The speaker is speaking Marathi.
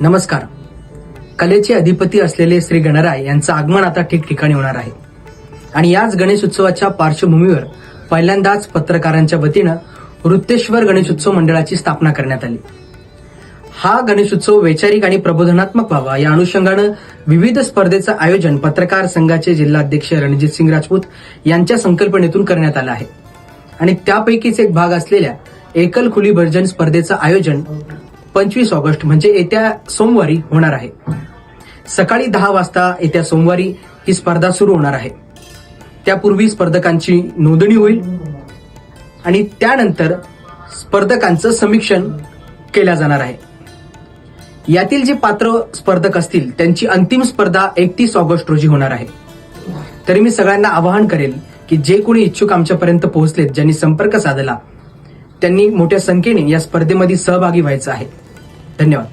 नमस्कार. कलेचे अधिपती असलेले श्री गणराय यांचं आगमन आता ठिकठिकाणी होणार आहे. आणि याच गणेश उत्सवाच्या पार्श्वभूमीवर पहिल्यांदाच पत्रकारांच्या वतीनं वृत्तेश्वर गणेशोत्सव मंडळाची स्थापना करण्यात आली. हा गणेशोत्सव वैचारिक आणि प्रबोधनात्मक व्हावा या अनुषंगानं विविध स्पर्धेचं आयोजन पत्रकार संघाचे जिल्हाध्यक्ष रणजित सिंग राजपूत यांच्या संकल्पनेतून करण्यात आलं आहे. आणि त्यापैकीच एक भाग असलेल्या एकल खुली भर्जन स्पर्धेचं आयोजन पंचवीस ऑगस्ट म्हणजे येत्या सोमवारी होणार आहे. सकाळी दहा वाजता येत्या सोमवारी ही स्पर्धा सुरू होणार आहे. त्यापूर्वी स्पर्धकांची नोंदणी होईल आणि त्यानंतर स्पर्धकांचं समीक्षण केल्या जाणार आहे. यातील जे पात्र स्पर्धक असतील त्यांची अंतिम स्पर्धा एकतीस ऑगस्ट रोजी होणार आहे. तरी मी सगळ्यांना आवाहन करेल की जे कोणी इच्छुक आमच्यापर्यंत पोहोचलेत ज्यांनी संपर्क साधला त्यांनी मोठ्या संख्येने या स्पर्धेमध्ये सहभागी व्हायचं आहे. धन्यवाद